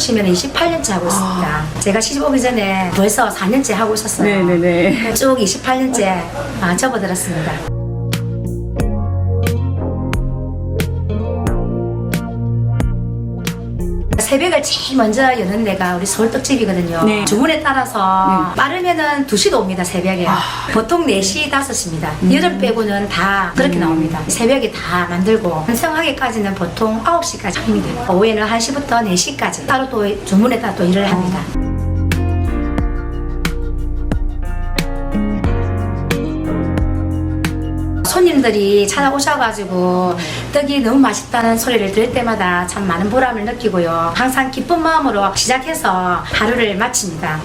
합치면 28년째 하고 있습니다. 제가 시집 오기 전에 벌써 4년째 하고 있었어요. 네네네. 쭉 28년째 아, 접어들었습니다. 새벽을 제일 먼저 여는 데가 우리 서울 떡집이거든요. 네. 주문에 따라서 빠르면은 2시도 옵니다, 새벽에. 보통 4시, 5시입니다. 여름 빼고는 다 그렇게 나옵니다. 새벽에 다 만들고, 완성하기까지는 보통 9시까지 합니다. 오후에는 1시부터 4시까지 따로 또 주문에 따라 또 일을 합니다. 손님들이 찾아오셔가지고 떡이 너무 맛있다는 소리를 들을 때마다 참 많은 보람을 느끼고요. 항상 기쁜 마음으로 시작해서 하루를 마칩니다.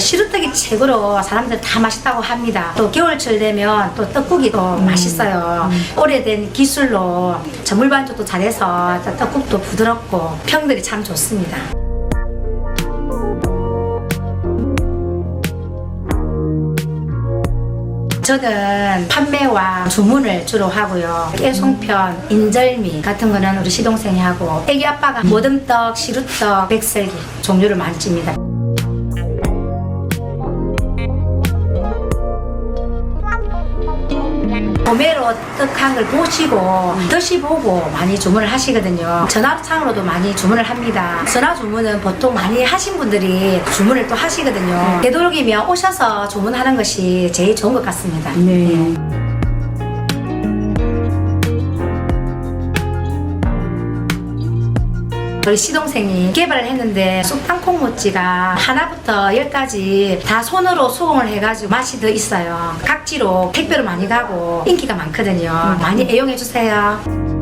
시루떡이 최고로 사람들 다 맛있다고 합니다. 또 겨울철 되면 또 떡국이 또 맛있어요. 오래된 기술로 전물 반죽도 잘해서 떡국도 부드럽고 평들이 참 좋습니다. 저는 판매와 주문을 주로 하고요. 깨송편, 인절미 같은 거는 우리 시동생이 하고 애기 아빠가 모듬떡, 시루떡, 백설기 종류를 많이 찝니다. 도매로 떡한 걸 보시고 드시보고 많이 주문을 하시거든요. 전화상으로도 많이 주문을 합니다. 전화 주문은 보통 많이 하신 분들이 주문을 또 하시거든요. 되도록이면 오셔서 주문하는 것이 제일 좋은 것 같습니다. 네. 우리 시동생이 개발을 했는데 쑥 땅콩 모찌가 하나부터 열까지 다 손으로 수공을 해가지고 맛이 더 있어요. 각지로 택배로 많이 가고 인기가 많거든요. 많이 애용해 주세요.